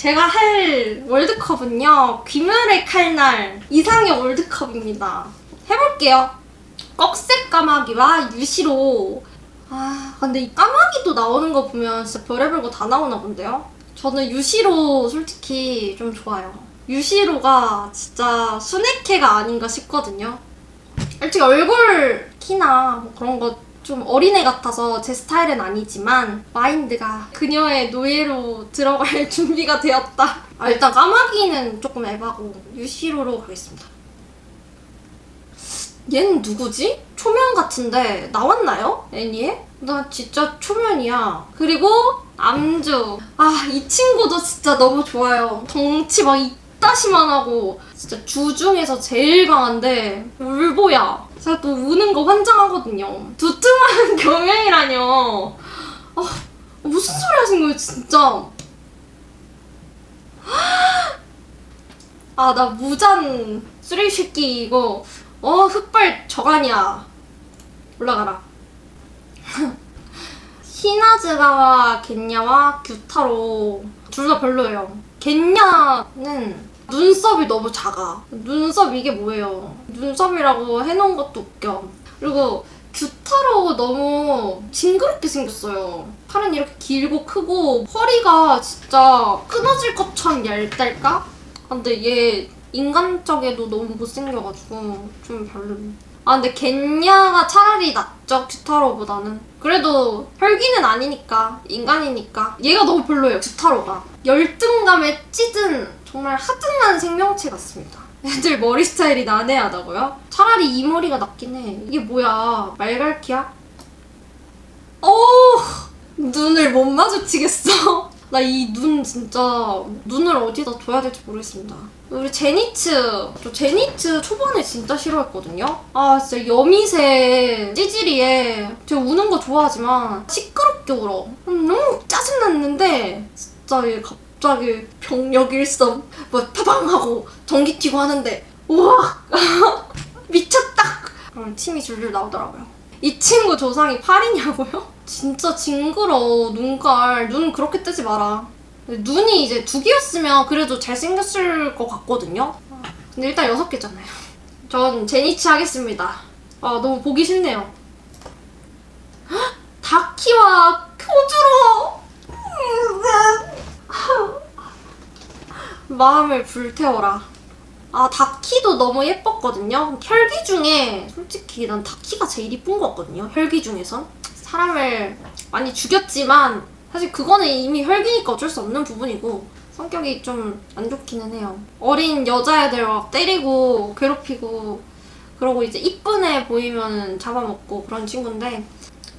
제가 할 월드컵은요 귀멸의 칼날 이상의 월드컵입니다. 해볼게요. 꺽쇠 까마귀와 유시로. 아 근데 이 까마귀도 나오는 거 보면 진짜 별의별 거 다 나오나 본데요? 저는 유시로 솔직히 좀 좋아요. 유시로가 진짜 순애캐가 아닌가 싶거든요. 솔직히 얼굴 키나 뭐 그런 거 좀 어린애 같아서 제 스타일은 아니지만 마인드가 그녀의 노예로 들어갈 준비가 되었다. 아, 일단 까마귀는 조금 에바고 유시로로 가겠습니다. 얘는 누구지? 초면 같은데 나왔나요? 애니에? 나 진짜 초면이야. 그리고 암주. 아, 이 친구도 진짜 너무 좋아요. 덩치 막 이따시만 하고 진짜 주 중에서 제일 강한데 울보야. 제가 또 우는 거 환장하거든요. 두툼한 경영이라뇨. 아, 무슨 소리 하신 거예요, 진짜. 아, 나 무잔 쓰레기 새끼 이거. 어, 흑발 저간이야. 올라가라. 히나즈가와 겐냐와 규타로 둘 다 별로예요. 겐냐는 눈썹이 너무 작아. 눈썹 이게 뭐예요? 눈썹이라고 해놓은 것도 웃겨. 그리고 규타로 너무 징그럽게 생겼어요. 팔은 이렇게 길고 크고 허리가 진짜 끊어질 것처럼 얇달까? 아, 근데 얘 인간적에도 너무 못생겨가지고 좀 별로. 아 근데 겐냐가 차라리 낫죠 규타로보다는 그래도 혈기는 아니니까 인간이니까 얘가 너무 별로예요 규타로가 열등감에 찌든 정말 하등한 생명체 같습니다 애들 머리 스타일이 난해하다고요? 차라리 이 머리가 낫긴 해 이게 뭐야 말갈키야? 어우 눈을 못 마주치겠어 나 이 눈 진짜 눈을 어디다 둬야 될지 모르겠습니다. 우리 제니츠 저 제니츠 초반에 진짜 싫어했거든요. 아 진짜 여미새 찌질이에 제가 우는 거 좋아하지만 시끄럽게 울어. 음, 너무 짜증났는데 진짜 얘 갑자기 병력 일섬 뭐 파방하고 전기 튀고 하는데 우와! 미쳤다. 그럼 침이 줄줄 나오더라고요. 이 친구 조상이 팔이냐고요? 진짜 징그러워 눈깔. 눈 그렇게 뜨지 마라. 눈이 이제 두 개였으면 그래도 잘생겼을 것 같거든요? 근데 일단 여섯 개잖아요. 전 제니치 하겠습니다. 아 너무 보기 싫네요. 헉, 다키와 교주로 마음을 불태워라 아 다키도 너무 예뻤거든요. 혈기 중에 솔직히 난 다키가 제일 이쁜 것 같거든요. 혈기 중에선 사람을 많이 죽였지만 사실 그거는 이미 혈기니까 어쩔 수 없는 부분이고 성격이 좀 안 좋기는 해요. 어린 여자애들 막 때리고 괴롭히고 그러고 이제 이쁜 애 보이면 잡아먹고 그런 친구인데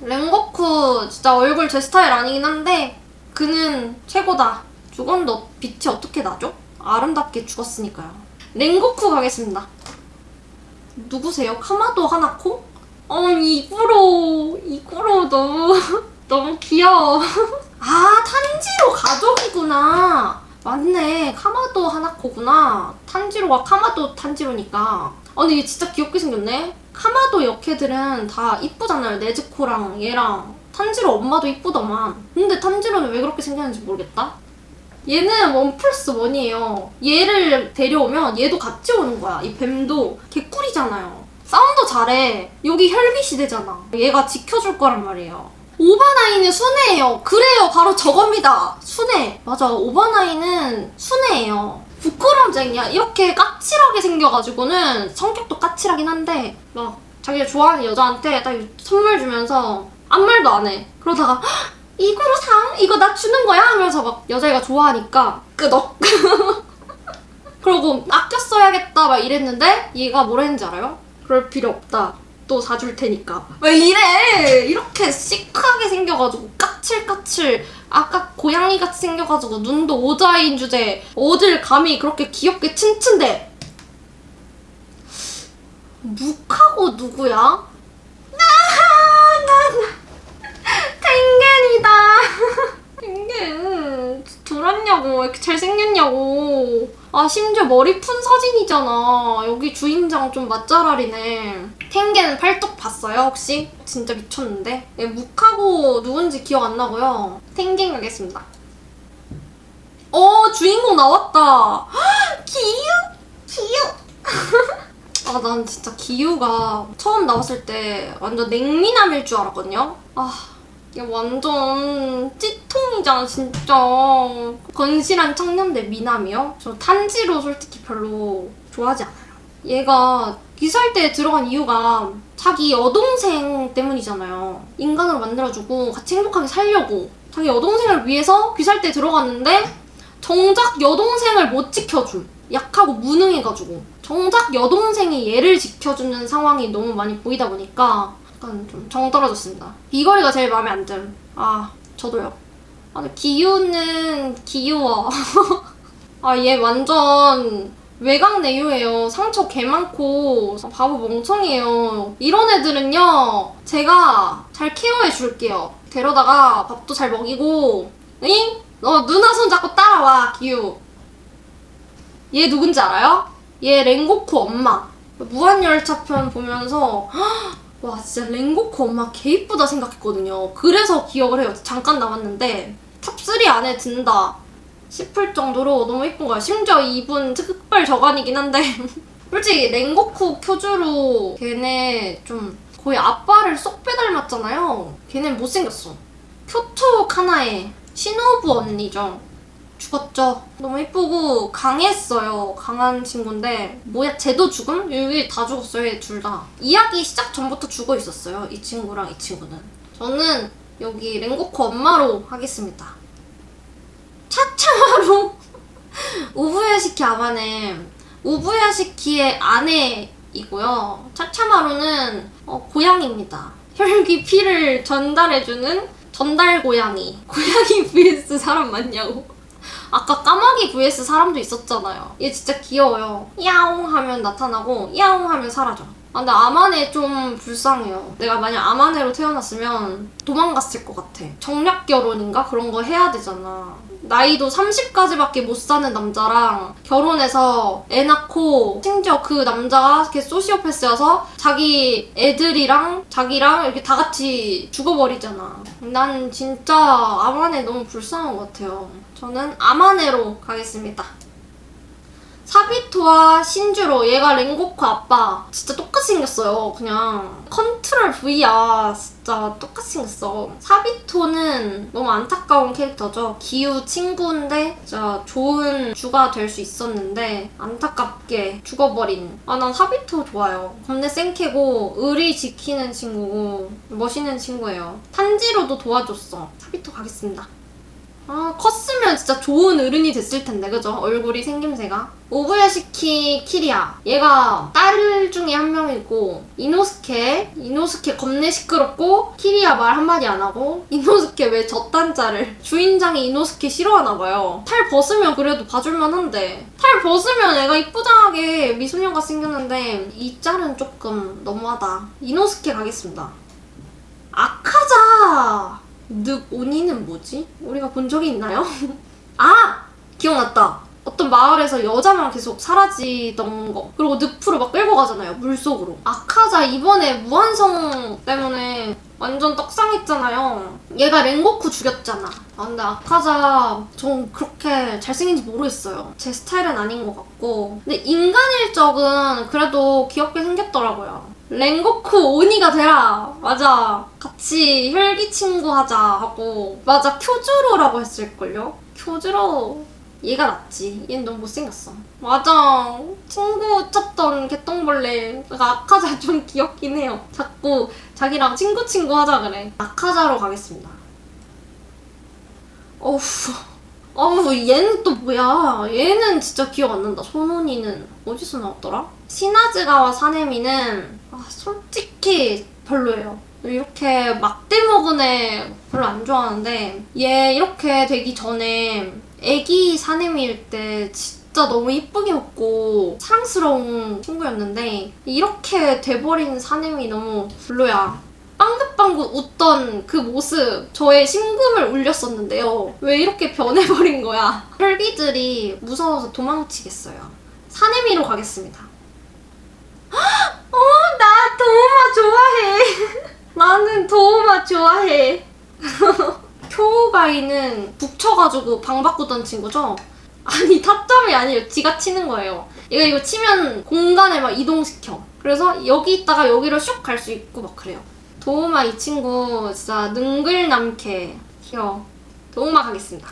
랭거쿠 진짜 얼굴 제 스타일 아니긴 한데 그는 최고다. 죽었는데 어- 빛이 어떻게 나죠? 아름답게 죽었으니까요. 랭고쿠 가겠습니다. 누구세요? 카마도 하나코? 어, 이구로, 이구로 너무, 너무 귀여워. 아, 탄지로 가족이구나. 맞네. 카마도 하나코구나. 탄지로가 카마도 탄지로니까. 아니, 얘 진짜 귀엽게 생겼네. 카마도 역캐들은 다 이쁘잖아요. 네즈코랑 얘랑. 탄지로 엄마도 이쁘더만. 근데 탄지로는 왜 그렇게 생겼는지 모르겠다. 얘는 원 플러스 원이에요. 얘를 데려오면 얘도 같이 오는 거야. 이 뱀도 개꿀이잖아요. 싸움도 잘해. 여기 혈기 시대잖아. 얘가 지켜줄 거란 말이에요. 오바나이는 순애예요. 그래요. 바로 저겁니다. 순애. 맞아. 오바나이는 순애예요. 부끄럼쟁이야. 이렇게 까칠하게 생겨가지고는 성격도 까칠하긴 한데 막 자기가 좋아하는 여자한테 딱 선물 주면서 아무 말도 안 해. 그러다가 "헉, 이거로 상? 이거 나 주는 거야? 하면서 막 여자애가 좋아하니까 끄덕. 그러고 아껴 써야겠다 막 이랬는데 얘가 뭐라 했는지 알아요? 그럴 필요 없다. 또 사줄 테니까. 왜 이래? 이렇게 시크하게 생겨가지고 까칠까칠 아까 고양이 같이 생겨가지고 눈도 오자인 주제 어딜 감히 그렇게 귀엽게 츤츤대. 묵하고 누구야? 아, 난 탱겐이다. 탱겐 돌았냐고 왜 이렇게 잘생겼냐고. 아 심지어 머리 푼 사진이잖아. 여기 주인장 좀 맛잘알이네. 탱겐 팔뚝 봤어요 혹시? 진짜 미쳤는데. 예, 묵하고 누군지 기억 안 나고요. 탱겐 가겠습니다. 어 주인공 나왔다. 기유 기유. 아 난 진짜 기유가 처음 나왔을 때 완전 냉미남일 줄 알았거든요. 아 이게 완전 찌통이잖아 진짜. 건실한 청년대 미남이요? 저 탄지로 솔직히 별로 좋아하지 않아요. 얘가 귀살대에 들어간 이유가 자기 여동생 때문이잖아요. 인간으로 만들어주고 같이 행복하게 살려고 자기 여동생을 위해서 귀살대에 들어갔는데 정작 여동생을 못 지켜줌. 약하고 무능해가지고 정작 여동생이 얘를 지켜주는 상황이 너무 많이 보이다 보니까 약간 좀 정 떨어졌습니다. 비거리가 제일 마음에 안 듦. 아 저도요. 아 기우는 귀여워. 아 얘 완전 외곽 내유예요. 상처 개 많고 바보 멍청이에요. 이런 애들은요 제가 잘 케어해 줄게요. 데려다가 밥도 잘 먹이고 응? 너 누나 손 잡고 따라와 기우. 얘 누군지 알아요? 얘 랭고쿠 엄마. 무한열차편 보면서 헉, 와 진짜 랭고쿠 엄마 개 이쁘다 생각했거든요. 그래서 기억을 해요. 잠깐 나왔는데 탑3 안에 든다 싶을 정도로 너무 이쁜 거야. 심지어 이분 특별 저간이긴 한데 솔직히 랭고쿠 쿄주로 걔네 좀 거의 아빠를 쏙 빼닮았잖아요. 걔네 못생겼어. 쿄토 카나에 신호부 언니죠. 죽었죠. 너무 이쁘고 강했어요. 강한 친구인데 뭐야 쟤도 죽음? 여기 다 죽었어요. 얘 둘 다. 이야기 시작 전부터 죽어 있었어요. 이 친구랑 이 친구는. 저는 여기 랭고코 엄마로 하겠습니다. 차차마로 우부야시키 아마네 우부야시키의 아내이고요. 차차마루는 어, 고양이입니다. 혈기 피를 전달해주는 전달 고양이. 고양이 vs 사람 맞냐고. 아까 까마귀 vs 사람도 있었잖아요. 얘 진짜 귀여워요. 야옹 하면 나타나고 야옹 하면 사라져. 아, 근데 아마네 좀 불쌍해요. 내가 만약 아마네로 태어났으면 도망갔을 것 같아. 정략 결혼인가? 그런 거 해야 되잖아. 나이도 30까지밖에 못 사는 남자랑 결혼해서 애 낳고 심지어 그 남자가 걔 소시오패스여서 자기 애들이랑 자기랑 이렇게 다 같이 죽어버리잖아. 난 진짜 아마네 너무 불쌍한 것 같아요. 저는 아마네로 가겠습니다. 사비토와 신주로 얘가 랭고쿠 아빠. 진짜 똑같이 생겼어요. 그냥 컨트롤 V야. 진짜 똑같이 생겼어. 사비토는 너무 안타까운 캐릭터죠. 기우 친구인데 진짜 좋은 주가 될 수 있었는데 안타깝게 죽어버린. 아 난 사비토 좋아요. 겁내 생캐고 의리 지키는 친구고 멋있는 친구예요. 탄지로도 도와줬어. 사비토 가겠습니다 아, 컸으면 진짜 좋은 어른이 됐을 텐데, 그죠? 얼굴이 생김새가. 오부야시키 키리야. 얘가 딸 중에 한 명이고, 이노스케. 이노스케 겁내 시끄럽고, 키리야 말 한마디 안 하고, 이노스케 왜 저딴자를. 주인장이 이노스케 싫어하나봐요. 탈 벗으면 그래도 봐줄만 한데, 탈 벗으면 애가 이쁘장하게 미소년같이 생겼는데, 이 짤은 조금 너무하다. 이노스케 가겠습니다. 아카자! 늪 오니는 뭐지? 우리가 본 적이 있나요? 아! 기억났다. 어떤 마을에서 여자만 계속 사라지던 거. 그리고 늪으로 막 끌고 가잖아요. 물속으로. 아카자 이번에 무한성 때문에 완전 떡상했잖아요. 얘가 랭고쿠 죽였잖아. 아, 근데 아카자 전 그렇게 잘생긴지 모르겠어요. 제 스타일은 아닌 것 같고. 근데 인간일 적은 그래도 귀엽게 생겼더라고요. 랭고쿠 오니가 되라. 맞아. 같이 혈기 친구 하자 하고. 맞아. 쿄주로라고 했을걸요? 쿄주로. 얘가 낫지. 얘는 너무 못생겼어. 맞아. 친구 찾던 개똥벌레. 아카자 좀 귀엽긴 해요. 자꾸 자기랑 친구 친구 하자 그래. 아카자로 가겠습니다. 어우. 어우, 얘는 또 뭐야. 얘는 진짜 기억 안 난다. 손혼이는 어디서 나왔더라? 시나즈가와 사네미는 아, 솔직히 별로예요. 이렇게 막대 먹은 애 별로 안 좋아하는데 얘 이렇게 되기 전에 애기 사내미일 때 진짜 너무 이쁘게 웃고 사랑스러운 친구였는데 이렇게 돼버린 사내미 너무 별로야. 빵긋빵긋 웃던 그 모습 저의 심금을 울렸었는데요. 왜 이렇게 변해버린 거야? 혈기들이 무서워서 도망치겠어요. 사내미로 가겠습니다. 어, 나 도우마 좋아해. 나는 도우마 좋아해. 쿄우바이는 북쳐가지고 방 바꾸던 친구죠? 아니 타점이 아니에요. 지가 치는 거예요. 얘가 이거 치면 공간에 막 이동시켜. 그래서 여기 있다가 여기로 슉 갈 수 있고 막 그래요. 도우마 이 친구 진짜 능글남캐 귀여워. 도우마 가겠습니다.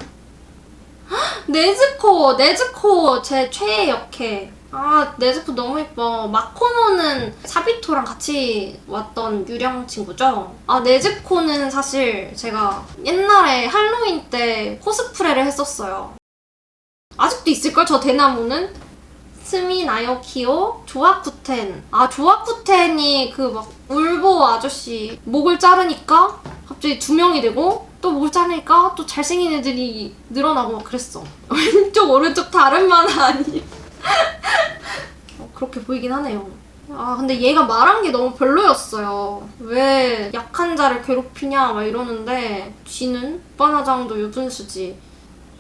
헉, 네즈코 네즈코 제 최애 역해. 아 네즈코 너무 예뻐. 마코노는 사비토랑 같이 왔던 유령 친구죠. 아 네즈코는 사실 제가 옛날에 할로윈 때 코스프레를 했었어요. 아직도 있을걸 저 대나무는? 스미 나요키오 조아쿠텐 아 조아쿠텐이 그 막 울보 아저씨 목을 자르니까 갑자기 두 명이 되고 또 목을 자르니까 또 잘생긴 애들이 늘어나고 막 그랬어 왼쪽 오른쪽 다른 만화 아니 어, 그렇게 보이긴 하네요. 아 근데 얘가 말한 게 너무 별로였어요. 왜 약한 자를 괴롭히냐 막 이러는데 쥐는 오빠나장도 유분수지.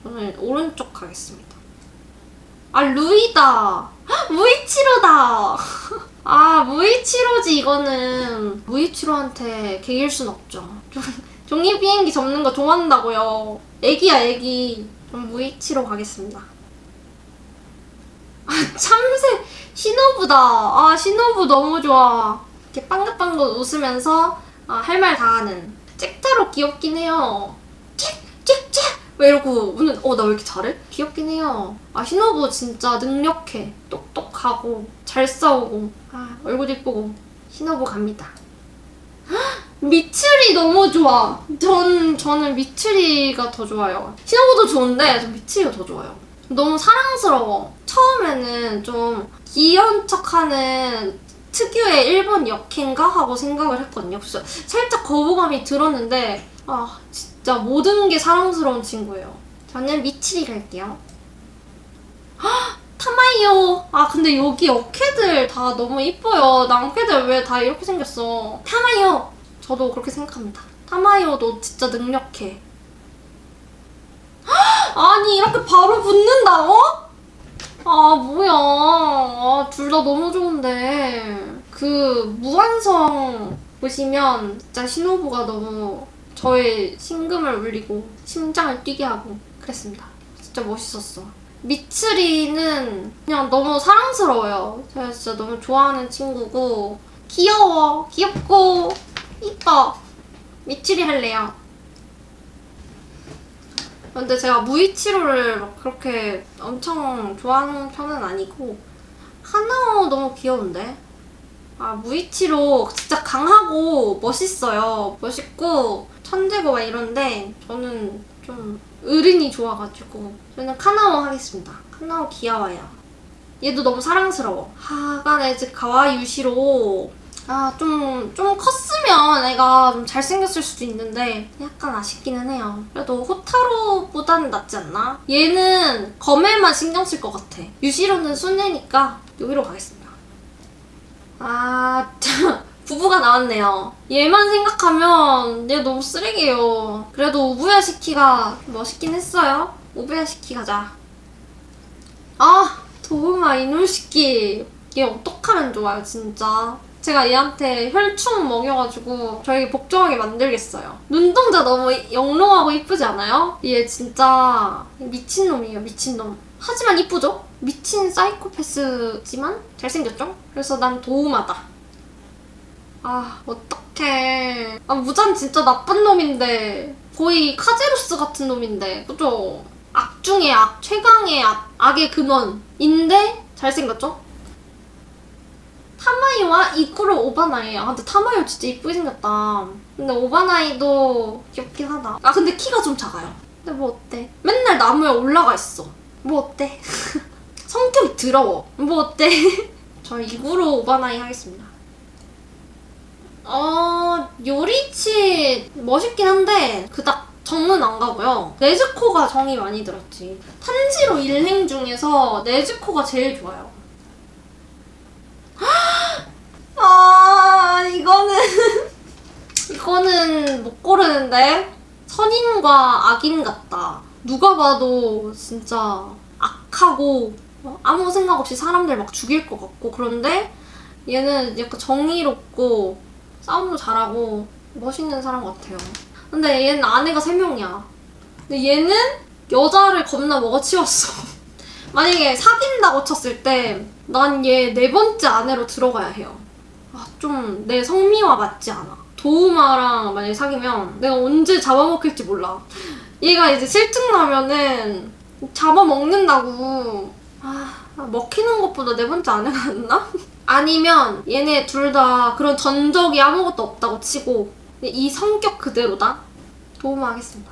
저는 오른쪽 가겠습니다. 아 루이다! 헉, 무이치로다! 아 무이치로지 이거는. 무이치로한테 개길 순 없죠. 종- 종이 비행기 접는 거 좋아한다고요. 애기야 애기. 좀 무이치로 가겠습니다. 아 참새 신호부다 아 신호부 너무 좋아 이렇게 빵긋빵긋 웃으면서 아, 할말 다 하는 잭타로 귀엽긴 해요 잭잭잭 왜 이러고 우는 어 나 왜 이렇게 잘해? 귀엽긴 해요. 아 신호부 진짜 능력해. 똑똑하고 잘 싸우고 아 얼굴 이쁘고 신호부 갑니다. 헉, 미츠리 너무 좋아. 전 저는 미츠리가 더 좋아요. 신호부도 좋은데 전 미츠리가 더 좋아요. 너무 사랑스러워. 처음에는 좀 귀여운 척하는 특유의 일본 역행가 하고 생각을 했거든요. 그래서 살짝 거부감이 들었는데 아 진짜 모든 게 사랑스러운 친구예요. 저는 미치리 갈게요. 헉, 타마이요. 아 근데 여기 어캐들 다 너무 이뻐요. 남캐들 왜 다 이렇게 생겼어? 타마이요. 저도 그렇게 생각합니다. 타마이요도 진짜 능력해. 헉, 아니 이렇게 바로 붙는다고? 아 뭐야. 아, 둘 다 너무 좋은데 그 무한성 보시면 진짜 신호부가 너무 저의 심금을 울리고 심장을 뛰게 하고 그랬습니다. 진짜 멋있었어. 미츠리는 그냥 너무 사랑스러워요. 제가 진짜 너무 좋아하는 친구고 귀여워, 귀엽고 이뻐. 미츠리 할래요. 근데 제가 무이치로를 막 그렇게 엄청 좋아하는 편은 아니고 하나오 너무 귀여운데? 아 무이치로 진짜 강하고 멋있어요. 멋있고 천재고 막 이런데 저는 좀 어른이 좋아가지고 저는 카나오 하겠습니다. 카나오 귀여워요. 얘도 너무 사랑스러워. 하가네즈 가와 유시로 아, 좀, 좀 컸으면 애가 좀 잘생겼을 수도 있는데, 약간 아쉽기는 해요. 그래도 호타로보다는 낫지 않나? 얘는 검에만 신경 쓸 것 같아. 유시로는 순애니까 여기로 가겠습니다. 아, 부부가 나왔네요. 얘만 생각하면 얘 너무 쓰레기예요. 그래도 우부야 시키가 멋있긴 했어요. 우부야 시키 가자. 아, 도우마 이놀시키. 얘 어떡하면 좋아요, 진짜. 제가 얘한테 혈충 먹여가지고 저에게 복종하게 만들겠어요. 눈동자 너무 영롱하고 이쁘지 않아요? 얘 진짜 미친놈이에요, 미친놈. 하지만 이쁘죠? 미친 사이코패스지만 잘생겼죠? 그래서 난 도우마다. 아, 어떡해. 아, 무잔 진짜 나쁜 놈인데. 거의 카제로스 같은 놈인데. 그죠? 악 중의 악, 최강의 악, 악의 근원인데 잘생겼죠? 타마이와 이쿠로 오바나이. 아, 근데 타마이 진짜 이쁘게 생겼다. 근데 오바나이도 귀엽긴 하다. 아, 근데 키가 좀 작아요. 근데 뭐 어때? 맨날 나무에 올라가 있어. 뭐 어때? 성격이 더러워. 뭐 어때? 저 이구로 오바나이 하겠습니다. 어, 요리치 멋있긴 한데 그닥 정은 안 가고요. 네즈코가 정이 많이 들었지. 탄지로 일행 중에서 네즈코가 제일 좋아요. 아, 이거는 이거는 못 고르는데 선인과 악인 같다. 누가 봐도 진짜 악하고 어, 아무 생각 없이 사람들 막 죽일 것 같고 그런데 얘는 약간 정의롭고 싸움도 잘하고 멋있는 사람 같아요. 근데 얘는 아내가 세 명이야. 근데 얘는 여자를 겁나 먹어치웠어. 만약에 사귄다고 쳤을 때 난 얘 네 번째 아내로 들어가야 해요. 아, 좀 내 성미와 맞지 않아. 도우마랑 만약에 사귀면 내가 언제 잡아먹힐지 몰라. 얘가 이제 실증 나면은 잡아먹는다고. 아, 먹히는 것보다 네 번째 아내가 낫나? 아니면 얘네 둘 다 그런 전적이 아무것도 없다고 치고 이 성격 그대로다? 도우마 하겠습니다.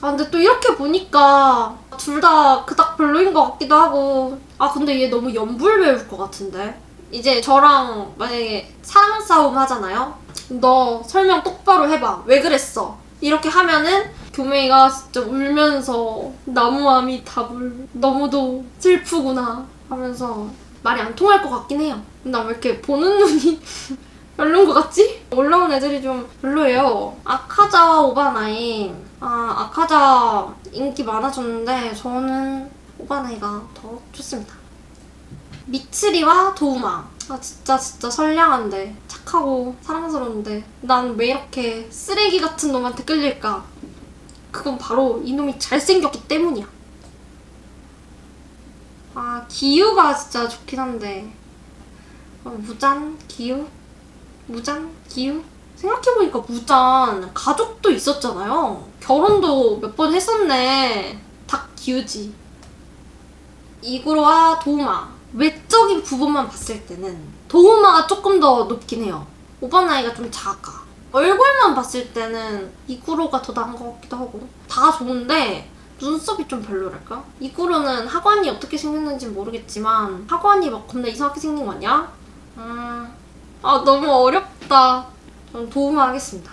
아 근데 또 이렇게 보니까 둘 다 그닥 별로인 것 같기도 하고 아 근데 얘 너무 연불 배울 것 같은데 이제 저랑 만약에 사랑 싸움 하잖아요 너 설명 똑바로 해봐 왜 그랬어 이렇게 하면은 교메이가 진짜 울면서 나무함이 답을 너무도 슬프구나 하면서 말이 안 통할 것 같긴 해요 나 왜 이렇게 보는 눈이 별론 것 같지? 올라온 애들이 좀 별로예요. 아카자 오바나이. 아, 아카자 인기 많아졌는데 저는 오바나이가 더 좋습니다. 미츠리와 도우마. 아, 진짜 진짜 선량한데 착하고 사랑스러운데 난 왜 이렇게 쓰레기 같은 놈한테 끌릴까? 그건 바로 이놈이 잘생겼기 때문이야. 아, 기우가 진짜 좋긴 한데 어, 무잔? 기우? 무잔? 기우? 생각해보니까 무잔 가족도 있었잖아요. 결혼도 몇 번 했었네. 다 기우지. 이구로와 도우마. 외적인 부분만 봤을 때는 도우마가 조금 더 높긴 해요. 오바 나이가 좀 작아. 얼굴만 봤을 때는 이구로가 더 나은 것 같기도 하고. 다 좋은데 눈썹이 좀 별로랄까? 이구로는 하관이 어떻게 생겼는지 모르겠지만 하관이 막 겁나 이상하게 생긴 거 아니야? 음... 아 너무 어렵다. 전 도움을 하겠습니다.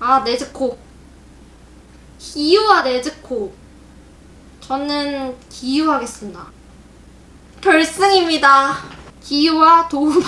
아 네즈코. 기유와 네즈코. 저는 기유 하겠습니다. 결승입니다. 기유와 도우마.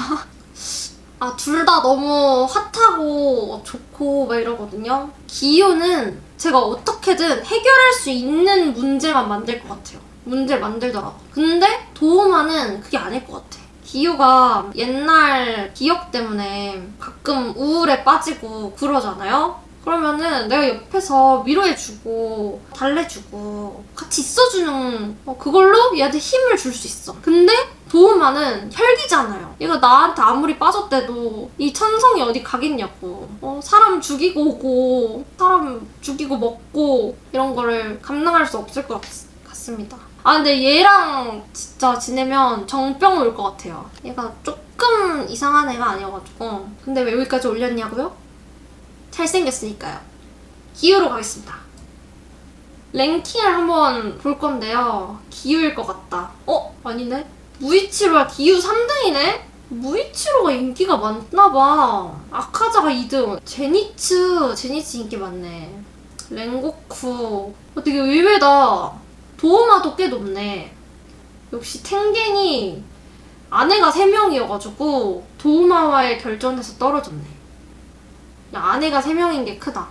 아, 둘 다 너무 핫하고 좋고 막 이러거든요. 기유는 제가 어떻게든 해결할 수 있는 문제만 만들 것 같아요. 문제를 만들더라도. 근데 도우마는 그게 아닐 것 같아. 기유가 옛날 기억 때문에 가끔 우울에 빠지고 그러잖아요? 그러면은 내가 옆에서 위로해주고 달래주고 같이 있어주는 어, 그걸로 얘한테 힘을 줄 수 있어. 근데 도우마는 혈기잖아요. 얘가 나한테 아무리 빠졌대도 이 천성이 어디 가겠냐고. 어, 사람 죽이고 오고 사람 죽이고 먹고 이런 거를 감당할 수 없을 것 같, 같습니다. 아 근데 얘랑 진짜 지내면 정병 올 것 같아요. 얘가 조금 이상한 애가 아니어가지고 근데 왜 여기까지 올렸냐고요? 잘생겼으니까요. 기우로 가겠습니다. 랭킹을 한번 볼 건데요. 기우일 것 같다. 어? 아니네? 무이치로가 기우 3등이네? 무이치로가 인기가 많나봐. 아카자가 2등. 제니츠, 제니츠 인기 많네. 랭고쿠. 어, 되게 의외다. 도우마도 꽤 높네. 역시 탱겐이 아내가 3명이어가지고 도우마와의 결전에서 떨어졌네. 야, 아내가 3명인 게 크다.